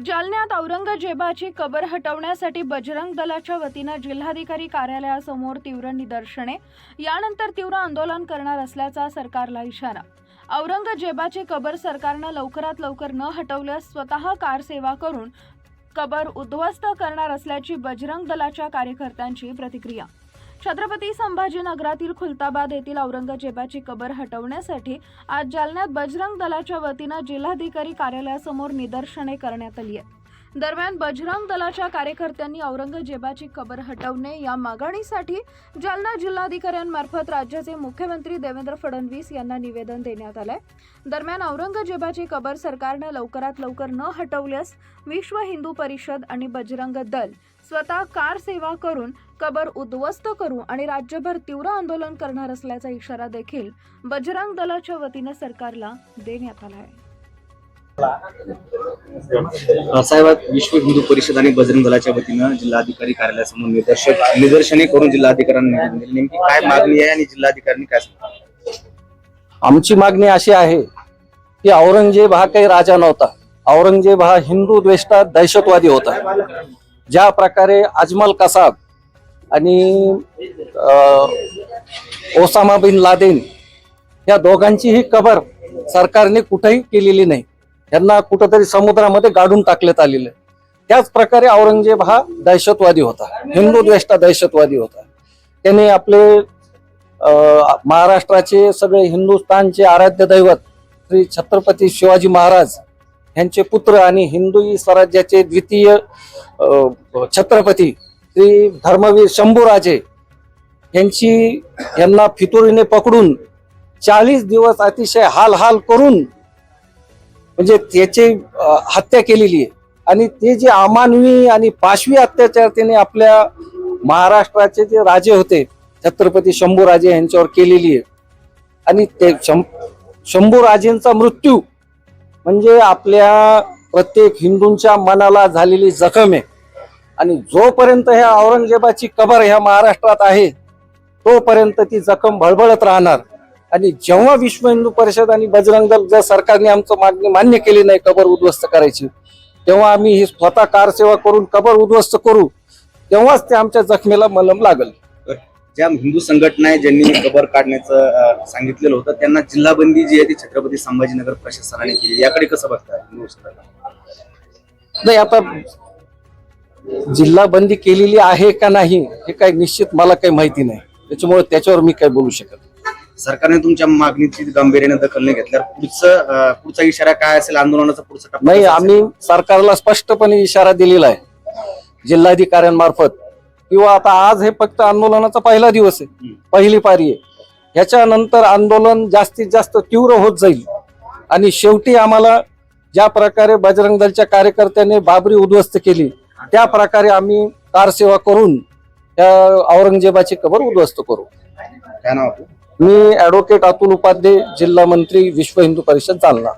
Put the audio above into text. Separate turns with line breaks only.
जालन्यात औरंगजेबाची कबर हटवण्यासाठी बजरंग दलाच्या वतीनं जिल्हाधिकारी कार्यालयासमोर तीव्र निदर्शने. यानंतर तीव्र आंदोलन करणार असल्याचा सरकारला इशारा. औरंगजेबाची कबर सरकारनं लवकरात लवकर न हटवल्यास स्वतः कारसेवा करून कबर उद्ध्वस्त करणार असल्याची बजरंग दलाच्या कार्यकर्त्यांची प्रतिक्रिया. छत्रपती संभाजीनगरातील खुलताबाद येथील औरंगजेबाची कबर हटवण्यासाठी आज जालन्यात बजरंग दलाच्या वतीनं जिल्हाधिकारी कार्यालयासमोर निदर्शने करण्यात आली आहेत. दरम्यान बजरंग दलाच्या कार्यकर्त्यांनी औरंगजेबाची कबर हटवणे या मागणीसाठी जालना जिल्हाधिकाऱ्यांमार्फत राज्याचे मुख्यमंत्री देवेंद्र फडणवीस यांना निवेदन देण्यात आलंय. दरम्यान औरंगजेबाची कबर सरकारनं लवकरात लवकर न हटवल्यास विश्व हिंदू परिषद आणि बजरंग दल स्वतः कार सेवा करून कबर उद्ध्वस्त करू आणि राज्यभर तीव्र आंदोलन करणार असल्याचा इशारा देखील बजरंग दलाच्या वतीनं सरकारला देण्यात आला आहे
साहेब विश्व हिंदू परिषद आणि बजरंग दलाच्या वतीनं जिल्हाधिकारी कार्यालयासमोर निदर्शक निदर्शने करून जिल्हाधिकाऱ्यांनी नेमकी काय मागणी आहे आणि जिल्हाधिकाऱ्यांनी काय
आमची मागणी अशी आहे की औरंगजेब हा काही राजा नव्हता. औरंगजेब हा हिंदू द्वेष्टा दहशतवादी होता. ज्या प्रकारे अजमल कसाब आणि अं, ओसामा बिन लादेन या दोघांचीही कबर सरकारने कुठेही केलेली नाही. यांना कुठंतरी समुद्रामध्ये गाडून टाकण्यात आलेलं आहे. त्याच प्रकारे औरंगजेब हा दहशतवादी होता हिंदू द्वेष्टा दहशतवादी होता त्याने आपले महाराष्ट्राचे सगळे हिंदुस्थानचे आराध्य दैवत श्री छत्रपती शिवाजी महाराज यांचे पुत्र आणि हिंदू स्वराज्याचे द्वितीय छत्रपती श्री धर्मवीर शंभूराजे यांची यांना फितुरीने पकडून चाळीस दिवस अतिशय हाल हाल करून म्हणजे त्याची हत्या केलेली आहे. आणि ते जे अमानवी आणि पाशवी अत्याचार त्याने आपल्या महाराष्ट्राचे जे राजे होते छत्रपती शंभूराजे यांच्यावर केलेली आहे. आणि ते शं- शंभूराजेंचा मृत्यू म्हणजे आपल्या प्रत्येक हिंदूंच्या मनाला झालेली जखम आहे. आणि जोपर्यंत ह्या औरंगजेबाची कबर ह्या महाराष्ट्रात आहे तोपर्यंत ती जखम भळबळत राहणार. आणि जेव्हा विश्व हिंदू परिषद आणि बजरंग दल जर सरकारने आमचं मागणी मान्य केली नाही कबर उद्ध्वस्त करायची तेव्हा आम्ही ही स्वतः कारसेवा करून कबर उद्ध्वस्त करू तेव्हाच ते आमच्या जखमेला मलम लागल.
ज्या हिंदू संघटना आहे ज्यांनी कबर काढण्याचं सांगितलेलं होतं त्यांना जिल्हाबंदी जी आहे ती छत्रपती संभाजीनगर प्रशासनाने केली. याकडे कसं बघताय?
नाही आता जिल्हा बंदी केलेली आहे का नाही हे काही निश्चित मला काही माहिती नाही. त्याच्यामुळे त्याच्यावर मी काही बोलू शकत नाही.
सरकारने तुमच्या मागणीची गांभीर्याने दखल नाही घेतल्यावर पुढचं पुढचा इशारा काय असेल? आंदोलनाचा पुढचा टप्पा
नाही
कसा असेल?
आम्ही सरकारला स्पष्टपणे इशारा दिलेला आहे. जिल्हाधिकाऱ्यांमार्फत. किंवा आता आज हे फक्त आंदोलनाचा पहिला दिवस आहे.
हम्म.
पहिली पारी आहे. ह्याच्यानंतर आंदोलन जास्तीत जास्त तीव्र होत जाईल. आणि शेवटी आम्हाला ज्या प्रकारे बजरंग दलच्या कार्यकर्त्यांनी बाबरी उद्ध्वस्त केली त्या प्रकारे आम्ही कारसेवा करून त्या औरंगजेबाची कबर उद्ध्वस्त करू.
काय नाव आपलं?
मी ॲडव्होकेट अतुल उपाध्ये जिल्हा मंत्री विश्व हिंदू परिषद जालना.